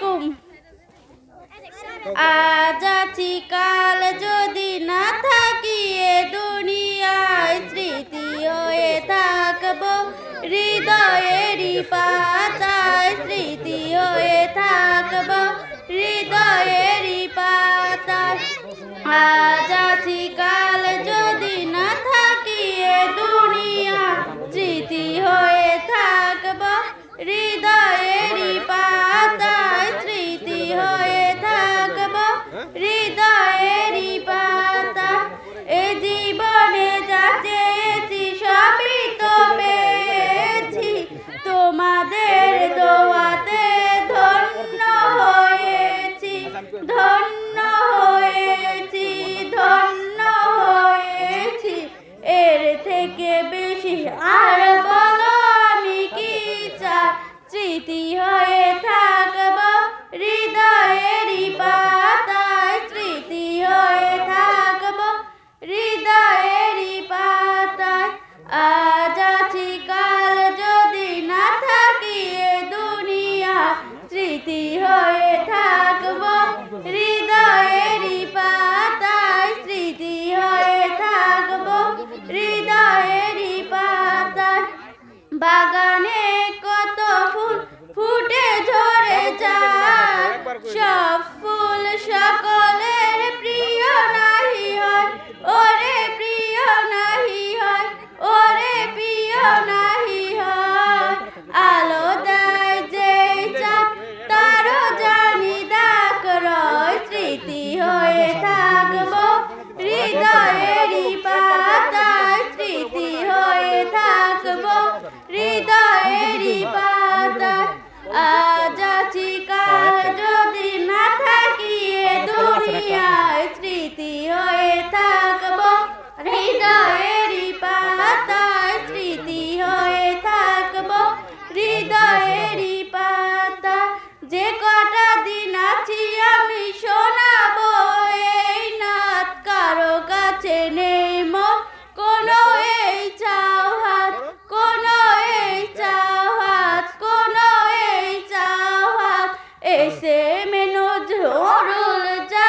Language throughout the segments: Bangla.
আলাইকুম। আজ আছি কাল যদি না থাকি এ দুনিয়ায়, স্মৃতি হয়ে থাকব, হৃদয়েরই পাতায়, স্মৃতি হয়ে থাকব, হৃদয়েরই পাতায়। আজ স্মৃতি হয়ে থাকব, হৃদয়েরই পাতায় স্মৃতি হয়ে থাকব, হৃদয়েরই পাতায়। আজ আছি, কাল যদি না থাকি দুনিয়া, স্মৃতি হয়ে থাকব, হৃদয়েরই পাতায় স্মৃতি হয়ে থাকব, হৃদয়েরই পাতায়। বাগানে Já foi! এসে মেনো ঝরুল যা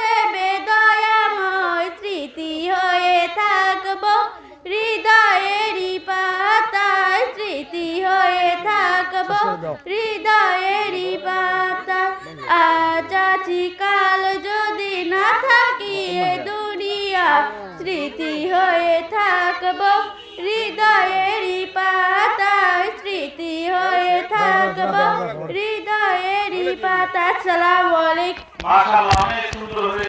দেবে দয়াময় স্মৃতি হয়ে থাকব। হৃদয়েরই পাতায় স্মৃতি হয়ে থাকব। হৃদয়েরই পাতা আজ আছি কাল যদি না থাকি এ দুনিয়া স্মৃতি হয়ে থাকব। হৃদয়েরই পাতায় স্মৃতি হয়ে থাকব। হৃদয়েরই পাতা আসসালামু আলাইকুম মাশাআল্লাহ অনেক সুন্দর হয়েছে